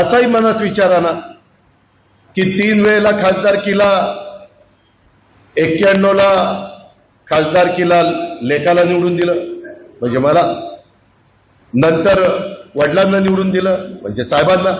असाही मनात विचार की तीन वेळेला खासदारकीला एक्क्याण्णवला खासदारकीला लेखाला निवडून दिलं. म्हणजे मला नंतर वडिलांना निवडून दिलं म्हणजे साहेबांना.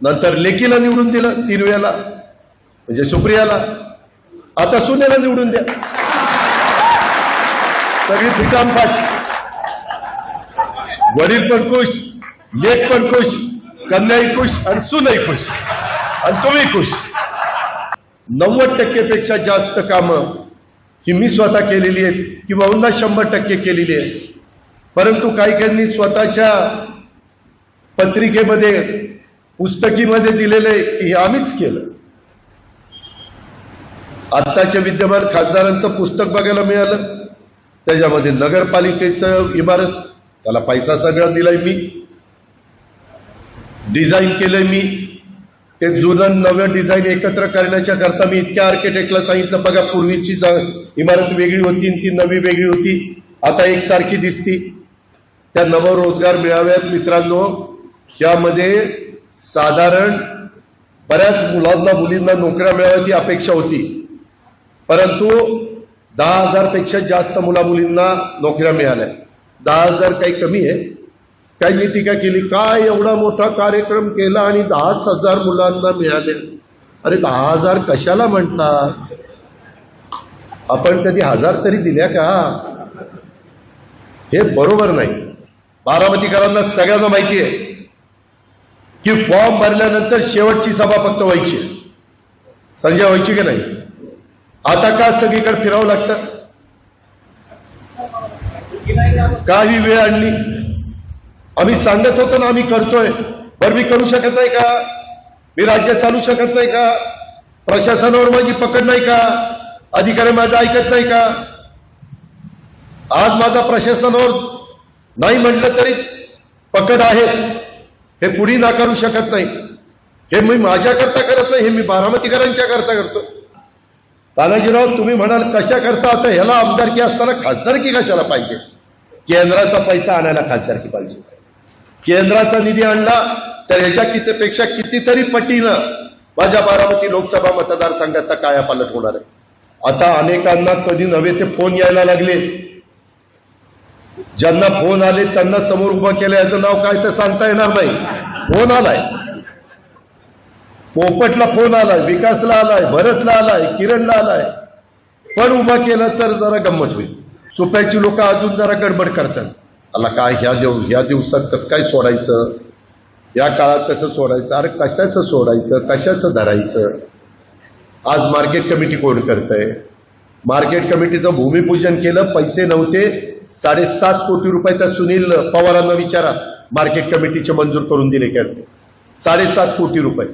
नंतर लेकीला निवडून दिलं तीन वेळेला. म्हणजे सुप्रियाला. आता सुनेला निवडून द्या. सगळी फिटामफाट वडील पण खुश लेख पण खुश. कन्याही खुश आणि सुनही खुश आणि तुम्ही खुश नव्वद टक्केपेक्षा जास्त कामं ही मी स्वतः केलेली आहेत किंवा उन्हा शंभर टक्के केलेली आहे परंतु काही काहींनी स्वतःच्या पत्रिकेमध्ये पुस्तकीमध्ये दिलेले की हे आम्हीच केलं आत्ताच्या विद्यमान खासदारांचं पुस्तक बघायला मिळालं त्याच्यामध्ये नगरपालिकेचं इमारत त्याला पैसा सगळा दिलाय मी डिझाईन केलंय मी. ते जुनं नवं डिझाईन एकत्र करण्याच्या करता मी इतक्या आर्किटेक्टला सांगितलं बघा पूर्वीची इमारत वेगळी होती आणि ती नवी वेगळी होती. आता एकसारखी दिसती. त्या नवरोजगार मिळाव्यात मित्रांनो. यामध्ये साधारण बऱ्याच मुलांना मुलींना नोकऱ्या मिळाव्याची अपेक्षा होती. परंतु दहा हजारपेक्षा जास्त मुला मुलींना नोकऱ्या मिळाल्या. दहा हजार काही कमी आहे. काही टीका केली काय एवढा मोठा कार्यक्रम केला आणि दहाच हजार मुलांना मिळाले? अरे दहा हजार कशाला म्हणतात आपण कधी हजार तरी दिल्या का? हे बरोबर नाही. बारामतीकरांना सगळ्यांना माहिती आहे की फॉर्म भरल्यानंतर शेवटची सभा फक्त व्हायची. संजय व्हायची की नाही? आता का सगळीकडे फिरावं लागतं? का ही वेळ आणली. आम्ही सांगत होतो ना आम्ही करतोय. बरं मी करू शकत नाही का? मी राज्य चालू शकत नाही का? प्रशासनावर माझी पकड नाही का? अधिकारी माझं ऐकत नाही का? आज माझा प्रशासनावर नाही म्हटलं तरी पकड आहे हे कुणी नाकारू शकत नाही. हे मी माझ्याकरता करत नाही हे मी बारामतीकरांच्या करता करतो. तानाजीराव तुम्ही म्हणाल कशा करता? आता ह्याला आमदारकी असताना खासदारकी कशाला पाहिजे? केंद्राचा पैसा आणायला खासदारकी पाहिजे. केंद्राचा निधी आणला तर ह्याच्या कितीपेक्षा कितीतरी पटीनं माझ्या बारामती लोकसभा मतदारसंघाचा कायापालट होणार आहे. आता अनेकांना कधी नव्हे ते फोन यायला लागले. ज्यांना फोन आले त्यांना समोर उभं केलं याचं नाव काय तर सांगता येणार नाही. फोन आलाय. पोपटला फोन आलाय विकासला आलाय भरतला आलाय किरणला आलाय. पण उभं केलं तर जरा गंमत होईल. सुप्याची लोक अजून जरा गडबड करतात. आला काय ह्या दिव ह्या दिवसात कसं काय सोडायचं? या काळात कसं सोडायचं? अरे कशाचं सोडायचं? कशाचं धरायचं? आज मार्केट कमिटी कोण करतंय? मार्केट कमिटीचं भूमिपूजन केलं पैसे नव्हते. साडेसात कोटी रुपये त्या सुनील पवारांना विचारा मार्केट कमिटीचे मंजूर करून दिले काय साडेसात कोटी रुपये.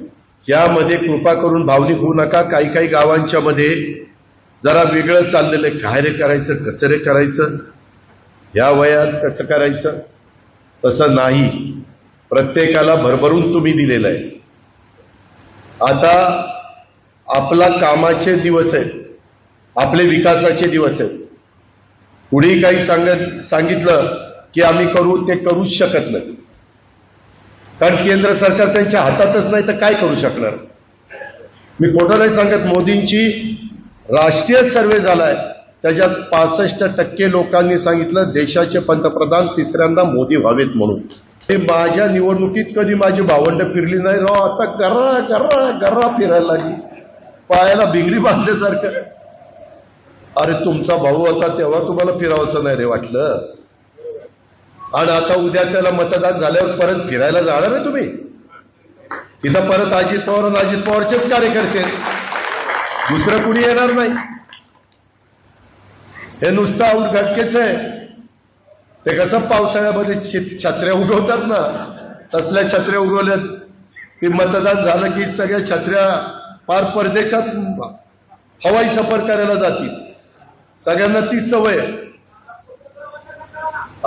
यामध्ये कृपा करून भावनिक होऊ नका. काही काही गावांच्या मध्ये जरा वेगळं चाललेलं आहे. काय रे करायचं? कसं रे करायचं? ह्या वयात कसं करायचं? तसं नाही. प्रत्येकाला भरभरून तुम्ही दिलेलं आहे. आता आपला कामाचे दिवस आहेत. आपले विकासाचे दिवस आहेत. कुणी काही सांगत सांगितलं की आम्ही करू ते करूच शकत नाही. कारण केंद्र सरकार त्यांच्या हातातच नाही तर काय करू शकणार? मी खोटं नाही सांगत मोदींची राष्ट्रीय सर्वे झालाय. त्याच्यात पासष्ट टक्के लोकांनी सांगितलं देशाचे पंतप्रधान तिसऱ्यांदा मोदी व्हावेत म्हणून. हे माझ्या निवडणुकीत कधी माझी भावंड फिरली नाही राव आता गर्रा गर्रा गर्रा फिरायला लागली. पायाला बिंगडी बांधल्यासारखं. अरे तुमचा भाऊ होता तेव्हा तुम्हाला फिरावंसं नाही रे वाटलं? आणि आता उद्याच्याला मतदान झाल्यावर परत फिरायला जाणार आहे तुम्ही? तिथं परत अजित पवार आणि अजित पवारचेच कार्यकर्ते. दुसरं कुणी येणार नाही? हे नुसतं आऊट घटकेच आहे. ते कसं पावसाळ्यामध्ये छत्र्या उगवतात ना तसल्या छत्र्या उगवल्यात. की मतदान झालं की सगळ्या छत्र्या फार परदेशात हवाई सफर करायला जातील. सगळ्यांना तीच सवय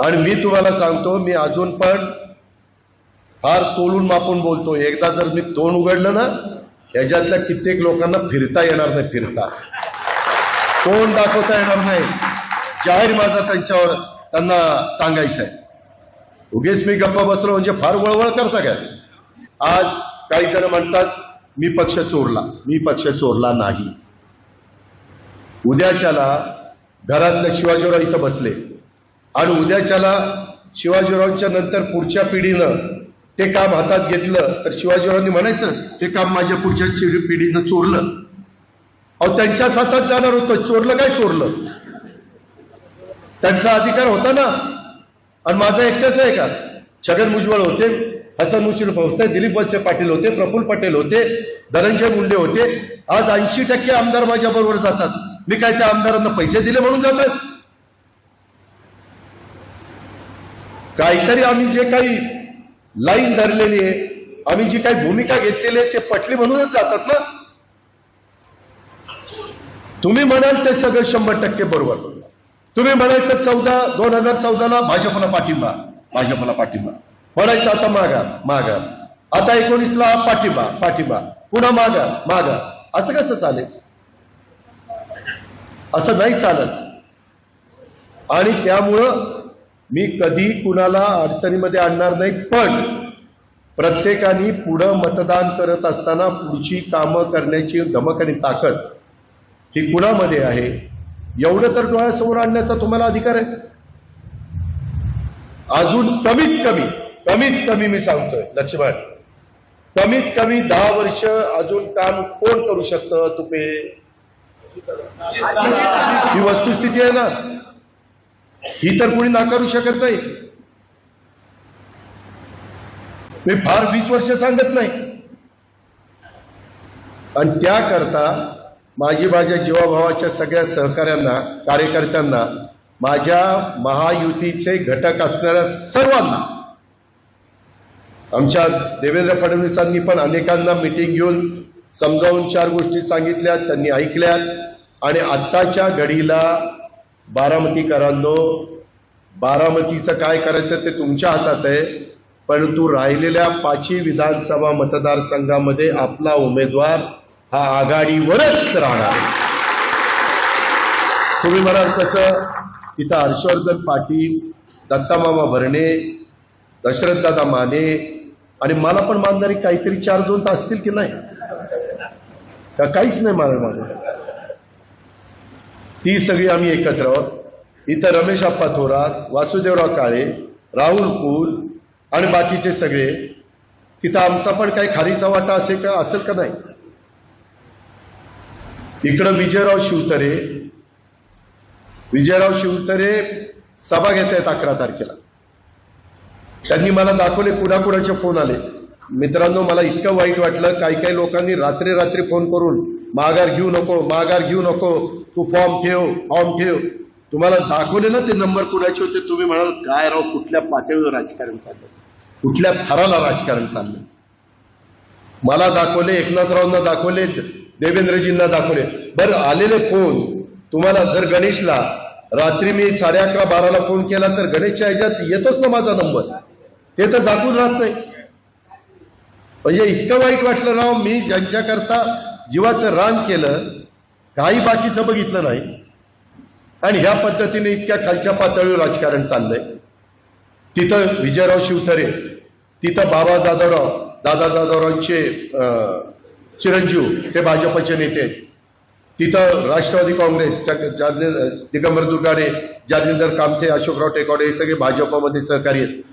आणि मी तुम्हाला सांगतो मी अजून पण फार तोलून मापून बोलतो. एकदा जर मी तोंड उघडलं ना ह्याच्यातल्या कित्येक लोकांना फिरता येणार नाही फिरता. तोंड दाखवता येणार नाही? जाहीर माझा त्यांच्यावर त्यांना सांगायचं आहे. उगेच मी गप्पा बसलो म्हणजे फार वळवळ करता काय आज काही जण म्हणतात मी पक्ष चोरला मी पक्ष चोरला नाही. उद्याच्याला घरातल्या शिवाजीराव इथं बसले. आणि उद्याच्याला शिवाजीरावांच्या नंतर पुढच्या पिढीनं ते काम हातात घेतलं तर शिवाजीरावांनी म्हणायचं हे काम माझ्या पुढच्या पिढीनं चोरलं. अहो त्यांच्याच हातात जाणार होतं चोरलं काय चोरलं? त्यांचा अधिकार होता ना. आणि माझा एकटाच आहे का? छगन भुजबळ होते हसन मुश्रीफ होते दिलीप वत्से पाटील होते प्रफुल्ल पटेल होते धनंजय मुंडे होते. आज ऐंशी टक्के आमदार माझ्या बरोबर जातात. मी काय त्या आमदारांना पैसे दिले म्हणून जातात काहीतरी आम्ही जे काही लाईन धरलेली आहे आम्ही जी काही भूमिका घेतलेली आहे ते पटली म्हणूनच जातात ना. तुम्ही म्हणाल ते सगळं शंभर टक्के बरोबर. तुम्ही म्हणायचं चौदा दोन हजार चौदाला भाजपला पाठिंबा भाजपला पाठिंबा. म्हणायचं आता मागा मागा आता एकोणीसला पाठिंबा पाठिंबा. पुन्हा मागा मागा असं कसं चालेल? असं नाही चालत. आणि त्यामुळं मी कधी कुणाला अडचणीमध्ये आणणार नाही पण प्रत्येकाने पुढं मतदान करत असताना पुढची कामं करण्याची धमक आणि ताकद ही कुणामध्ये आहे? एवढं तर डोळ्यासमोर आणण्याचा तुम्हाला अधिकार आहे? अजून कमीत कमी कमीत कमी मी सांगतोय लक्ष्मण. कमीत कमी दहा वर्ष अजून काम कोण करू शकतं तुपे? ही वस्तुस्थिती आहे ना. ही तर कोणी नाकारू शकत नाही. मी फार वीस वर्ष सांगत नाही. आणि त्याकरता माझी माझ्या जीवाभावाच्या सगळ्या सहकाऱ्यांना कार्यकर्त्यांना माझ्या महायुतीचे घटक असणाऱ्या सर्वांना आमच्या देवेंद्र फडणवीसांनी पण अनेकांना मिटिंग घेऊन समजावून चार गोष्टी सांगितल्या त्यांनी ऐकल्यात. आणि आत्ताच्या घडीला बारामतीकरांनो बारामतीचं काय करायचं ते तुमच्या हातात आहे. परंतु राहिलेल्या पाचही विधानसभा मतदारसंघामध्ये आपला उमेदवार हा आघाडीवरच राहणार तुम्ही म्हणाल कसं तिथं हर्षवर्धन पाटील दत्तामामा भरणे दशरथदादा माने आणि मला पण मानणारी काहीतरी चार दोन तास असतील की नाही? का काहीच नाही मला मागे ती सगळी आम्ही एकत्र आहोत. इथं रमेश आप्पा थोरात वासुदेवराव काळे राहुल कुल आणि बाकीचे सगळे. तिथं आमचा पण काही खारीचा वाटा असेल का असेल का नाही? इकडं विजयराव शिवतरे. विजयराव शिवतरे सभा घेत आहेत अकरा तारखेला. त्यांनी मला दाखवले कुणाकुणाचे फोन आले. मित्रांनो मला इतकं वाईट वाटलं काही काही लोकांनी रात्री रात्री फोन करून माघार घेऊ नको माघार घेऊ नको तू फॉर्म ठेव फॉर्म ठेव. तुम्हाला दाखवले ना ते नंबर कुणाचे होते? तुम्ही म्हणाल काय राव कुठल्या पातळीवर राजकारण चाललं कुठल्या थराला राजकारण चाललं मला दाखवले एकनाथरावांना दाखवले देवेंद्रजींना दाखवले. बरं आलेले फोन तुम्हाला जर गणेशला रात्री मी साडे अकरा बाराला फोन केला तर गणेशच्या ह्याच्यात येतोच ना माझा नंबर. ते तर दाखवून राहत नाही. म्हणजे इतकं वाईट वाटलं राव मी ज्यांच्याकरता जीवाचं रान केलं काही बाकीचं बघितलं नाही. आणि ह्या पद्धतीने इतक्या खालच्या पातळीवर राजकारण चाललंय. तिथं विजयराव शिवथरे तिथं बाबा जाधवराव दादा जाधवरावांचे चिरंजीव हे भाजपचे नेते आहेत. तिथं राष्ट्रवादी काँग्रेस जालने- दिगंबर दुर्गाडे जालिंदर कामथे अशोकराव टेकवाडे हे सगळे भाजपमध्ये सहकारी आहेत.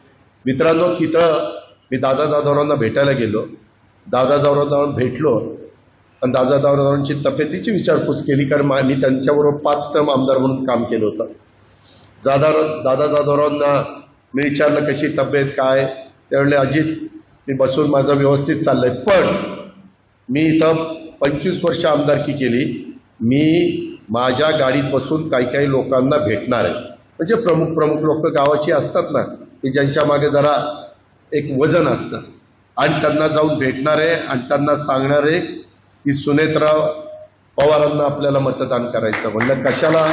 मित्रांनो तिथं मी दादा जाधवरावांना भेटायला गेलो. दादा जाधवरावांना भेटलो. आणि दादा जाधवरावांची तब्येतीची विचारपूस केली कारण मी त्यांच्याबरोबर पाच टर्म आमदार म्हणून काम केलं होतं. दादा दादा जाधवरावांना मी विचारलं कशी तब्येत काय? त्यावेळेला अजित मी बसून माझं व्यवस्थित चाललंय. पण मी इथं पंचवीस वर्ष आमदारकी केली. मी माझ्या गाडीत बसून काही काही लोकांना भेटणार आहे. म्हणजे प्रमुख प्रमुख लोक गावाची असतात ना की ज्यांच्या मागे जरा एक वजन असतं. आणि त्यांना जाऊन भेटणार आहे आणि त्यांना सांगणार आहे की सुनेत्राव पवारांना आपल्याला मतदान करायचं. म्हणलं कशाला?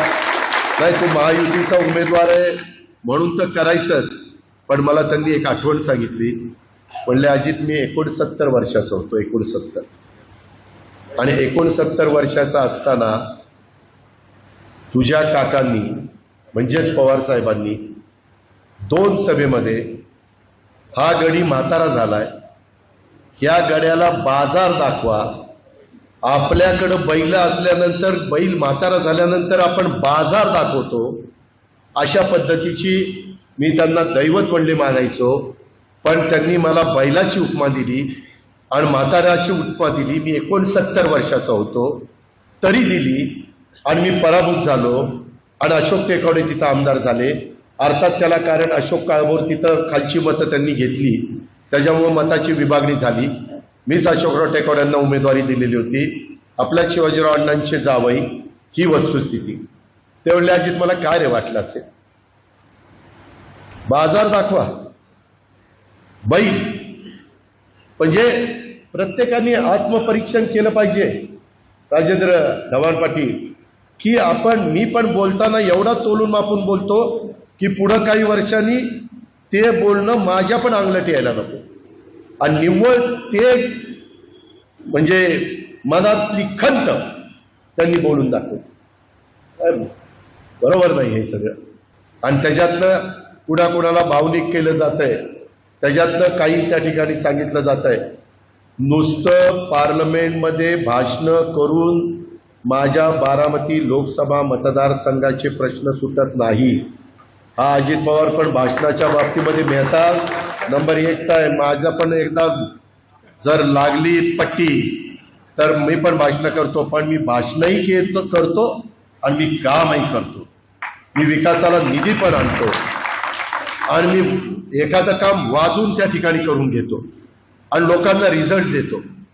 नाही तू महायुतीचा उमेदवार आहे म्हणून तर करायचंच. पण मला त्यांनी एक आठवण सांगितली. म्हणले अजित मी एकोणसत्तर वर्षाचा होतो एकोणसत्तर. आणि एकोणसत्तर वर्षाचा असताना तुझ्या काकांनी म्हणजेच पवार साहेबांनी दोन सभेमध्ये हा गडी म्हातारा झालाय. या गड्याला बाजार दाखवा. आपल्याकडं बैल असल्यानंतर बैल म्हातारा झाल्यानंतर आपण बाजार दाखवतो. अशा पद्धतीची मी त्यांना दैवत म्हणले मानायचो. पण त्यांनी मला बैलाची उपमा दिली आणि म्हाताऱ्याची उपमा दिली. मी एकोणसत्तर वर्षाचा होतो तरी दिली आणि मी पराभूत झालो आणि अशोक टेकवडे तिथं आमदार झाले. अर्थात त्याला कारण अशोक काळभोर तिथं खालची मतं त्यांनी घेतली. त्याच्यामुळं मताची विभागणी झाली. मीच अशोकराव टेकवड्यांना उमेदवारी दिलेली होती. आपल्या शिवाजीराव अण्णांचे जावई ही वस्तुस्थिती. ते अजित मला काय रे वाटलं असेल? बाजार दाखवा. बैल म्हणजे प्रत्येकाने आत्मपरीक्षण केलं पाहिजे. राजेंद्र ढवाण पाटील की आपण मी पण बोलताना एवढा तोलून मापून बोलतो की पुढं काही वर्षांनी ते बोलणं माझ्या पण अंगलट यायला नको. आणि निव्वळ ते म्हणजे मनातली खंत त्यांनी बोलून दाखवली. बरोबर नाही हे सगळं. आणि त्याच्यातनं कुणाकुणाला भावनिक केलं जात आहे त्याच्यातनं काही त्या ठिकाणी सांगितलं जात आहे नुसतं पार्लमेंटमध्ये भाषणं करून माझ्या बारामती लोकसभा मतदारसंघाचे प्रश्न सुटत नाही. हा अजित पवार पण भाषणाच्या बाबतीमध्ये मेहता नंबर एकचा आहे माझा पण एकदा जर लागली पट्टी तर मी पण भाषणं करतो पण मी भाषणही केतो करतो आणि मी कामही करतो. मी विकासाला निधी पण आणतो. आणि मी एखादं काम वाजून त्या ठिकाणी करून घेतो आणि लोकांना रिझल्ट देतो.